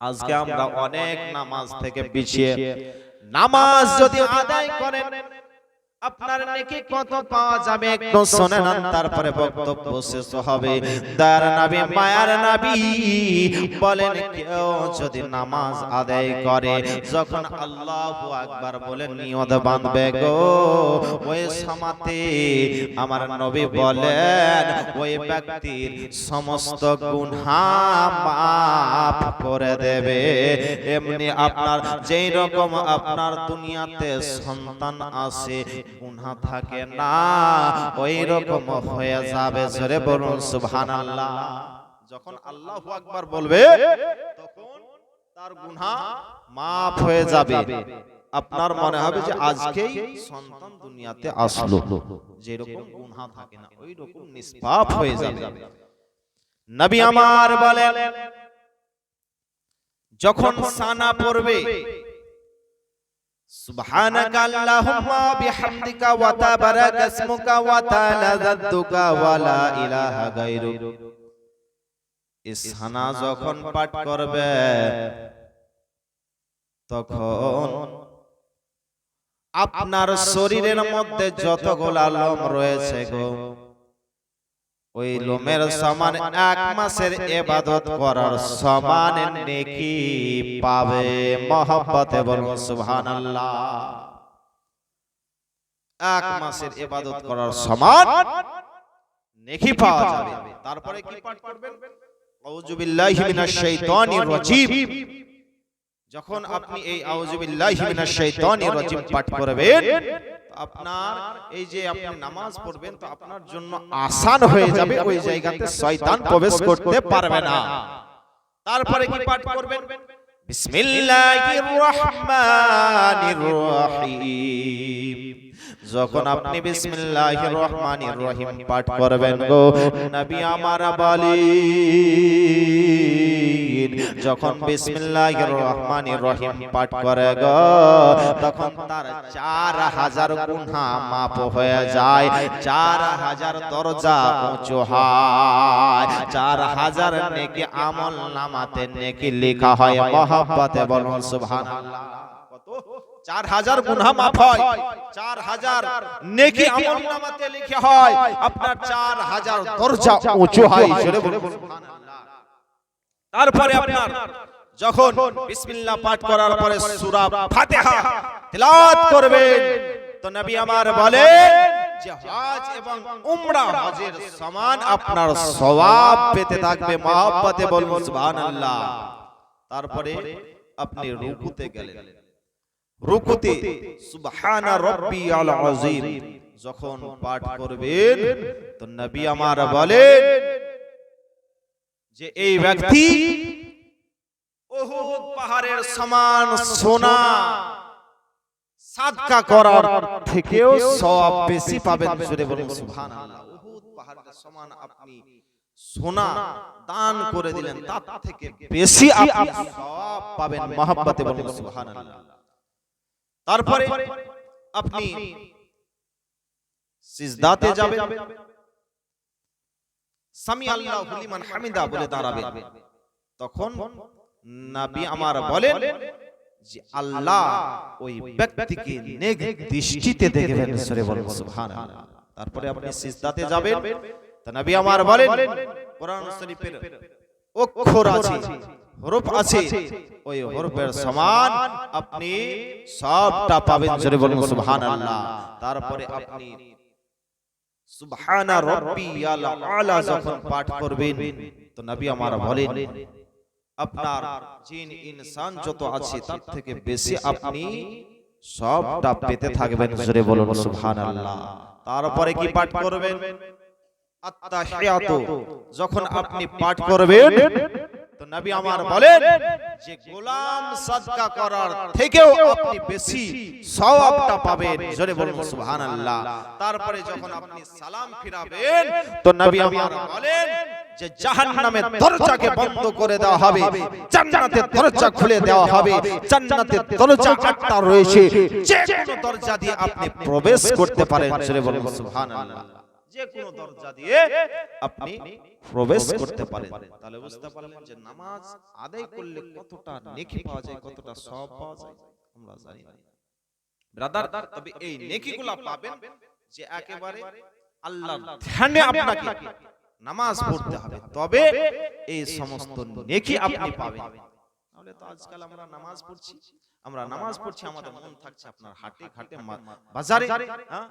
আজকে আমরা অনেক নামাজ থেকে পিছিয়ে। নামাজ যদি আদায় করেন আপনার নেকি কত পাওয়া যাবে? একটু শুনে নেন তারপরে বক্তব্য শেষ হবে। তার নবী মায়ার নবী বলেন কেউ যদি নামাজ আদায় করে যখন আল্লাহু আকবার বলে নিয়ত বাঁধবে গো। ওই সমাতে আমার নবী বলেন ওই ব্যক্তির সমস্ত গুনাহ মাফ করে দেবে। এমনি আপনার যেই রকম আপনার দুনিয়াতে সন্তান আসে গুনাহ থাকে না ওই রকম হয়ে যাবে জোরে বলুন সুবহানাল্লাহ। যখন আল্লাহু আকবার বলবে তখন তার গুনাহ মাফ হয়ে যাবে। আপনার মনে হবে যে আজকেই সন্তান দুনিয়াতে আসলো। যেরকম গুনাহ থাকে না ওই রকম নিষ্পাপ হয়ে যাবে। নবী আমার বলেন যখন সানা পড়বে তাবারাকা ইসমুকা ওয়া তাআলা জাদ্দুকা ওয়া লা ইলাহা গায়রুক। এই সানা যখন পাঠ করবে, তখন আপনার শরীরের মধ্যে যতগুলা লোম রয়েছে গো ওই লোমের সমান এক মাসের এবাদত করার সমান নেকি পাবে। মহব্বতে বলুন সুবহানাল্লাহ। এক মাসের এবাদত করার সমান নেকি পাওয়া যাবে। তারপরে কি পাঠ করবেন? আউযু বিল্লাহি মিনাশ শাইতানির রাজীম। যখন আপনি এই আউযু বিল্লাহি মিনাশ শাইতানির রাজীম পাঠ করবেন আপনার এই যে আপনি নামাজ পড়বেন তো আপনার জন্য আসান হয়ে যাবে ওই জায়গাতে শয়তান প্রবেশ করতে পারবে না। তারপরে কি পাঠ করবেন? বিসমিল্লাহির রহমানির রহিম। যখন আপনি বিসমিল্লাহির রহমানির রহিম পাঠ করবেন গো নবী আমার বলেন যখন বিসমিল্লাহির রহমানির রহিম পাঠ করে গো তখন তার চার হাজার গুনাহ মাফ হয়ে যায়। চার হাজার দরজা উঁচু হয়। চার হাজার নেকি আমল নামাতে নেকি লেখা হয়। মহব্বতে বলুন সুবহানাল্লাহ। চার হাজার গুনাহ মাফ হয়। চার হাজার নেকি আমল নামাতে লিখে হয়। আপনার চার হাজার দরজা উঁচু হয়। তারপরে আপনার যখন বিসমিল্লাহ পাঠ করার পরে সূরা ফাতিহা তেলাওয়াত করবেন তো নবী আমার বলেন যে হজ এবং উমরা হজের সমান আপনার সওয়াব পেতে থাকবে মহব্বতে বলুন সুবহানাল্লাহ। তারপরে আপনি রুকুতে গেলেন। রুকুতে সুবহানা রাব্বিয়াল আযীম যখন পাঠ করবেন তো নবী আমার বলেন যে এই ব্যক্তি উহুদ পাহাড়ের সমান সোনা। সাদকা করার থেকেও সওয়াব বেশি পাবেন জোরে বলুন সুবহানাল্লাহ। উহুদ পাহাড়ের সমান আপনি সোনা দান করে দিলেন তার থেকে বেশি আপনি সওয়াব পাবেন মহব্বতে বলুন। সুবহানাল্লাহ। তারপরে আপনি সিজদাতে যাবেন। সামি আল্লাহু লিমান হামিদা বলে দাঁড়াবেন তখন নবী আমার বলেন যে আল্লাহ ওই ব্যক্তিকে নেক দৃষ্টিতে দেখবেন সরে বলুন সুবহানাল্লাহ। তারপরে আপনি সিজদাতে যাবেন। তা নবী আমার বলেন কোরআন শরীফের অক্ষর আছে। হরফ আছে ওই হরফের সমান আপনি সবটা পাবেন জোরে বলুন সুবহানাল্লাহ। তারপরে আপনি সুবহানা রাব্বিয়াল আলা যখন পাঠ করবেন তো নবী আমার বলেন আপনার জিন ইনসান যত আছে তার থেকে বেশি আপনি সবটা পেতে থাকবেন জোরে বলুন সুবহানাল্লাহ। তারপরে কি পাঠ করবেন? আত্তাহিয়াতু যখন আপনি পাঠ করবেন নবী আমার বলেন যে গোলাম সাদকা করার থেকেও আপনি বেশি সওয়াবটা পাবেন। জোরে বলুন সুবহানাল্লাহ। তারপরে যখন আপনি সালাম ফিরাবেন তো নবী আমার বলেন যে জাহান্নামের দরজাকে বন্ধ করে দেওয়া হবে। জান্নাতের দরজা খুলে দেওয়া হবে। জান্নাতের দরজা আটটা রয়েছে। যে কোনো দরজা দিয়ে আপনি প্রবেশ করতে পারেন। জোরে বলুন সুবহানাল্লাহ। যে কোনো দরজা দিয়ে আপনি প্রবেশ করতে পারেন। তাহলে বুঝতে পারলেন যে নামাজ আদায় করলে কতটা নেকি পাওয়া যায় কতটা সব পাওয়া যায় আমরা জানি না। ব্রাদার তবে এই নেকিগুলা পাবেন যে একেবারে আল্লাহর ধ্যানে আপনাকে নামাজ পড়তে হবে। তবে এই সমস্ত নেকি আপনি পাবেন। তাহলে তো আজকাল আমরা নামাজ পড়ছি। আমরা নামাজ পড়ছি আমাদের মন থাকছে আপনার হাটে ঘাটে বাজারে। হ্যাঁ?